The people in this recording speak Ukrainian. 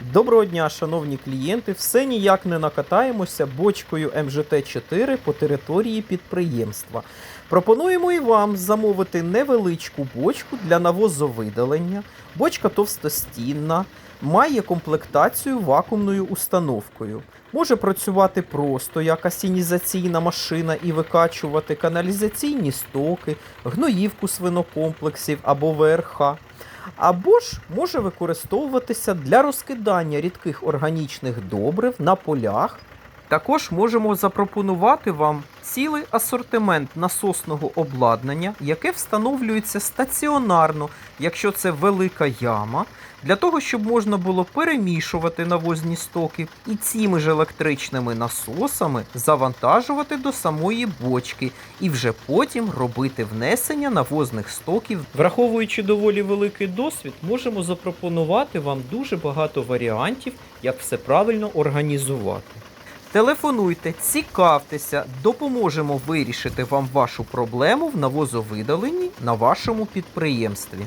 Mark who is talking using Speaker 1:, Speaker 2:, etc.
Speaker 1: Доброго дня, шановні клієнти. Все ніяк не накатаємося бочкою МЖТ-4 по території підприємства. Пропонуємо і вам замовити невеличку бочку для навозовидалення. Бочка товстостінна, має комплектацію вакуумною установкою. Може працювати просто як асінізаційна машина і викачувати каналізаційні стоки, гноївку свинокомплексів або ВРХ або ж може використовуватися для розкидання рідких органічних добрив на полях. Також можемо запропонувати вам цілий асортимент насосного обладнання, яке встановлюється стаціонарно, якщо це велика яма, для того, щоб можна було перемішувати навозні стоки і цими ж електричними насосами завантажувати до самої бочки і вже потім робити внесення навозних стоків. Враховуючи доволі великий досвід, можемо запропонувати вам дуже багато варіантів, як все правильно організувати. Телефонуйте, цікавтеся, допоможемо вирішити вам вашу проблему в навозовидаленні на вашому підприємстві.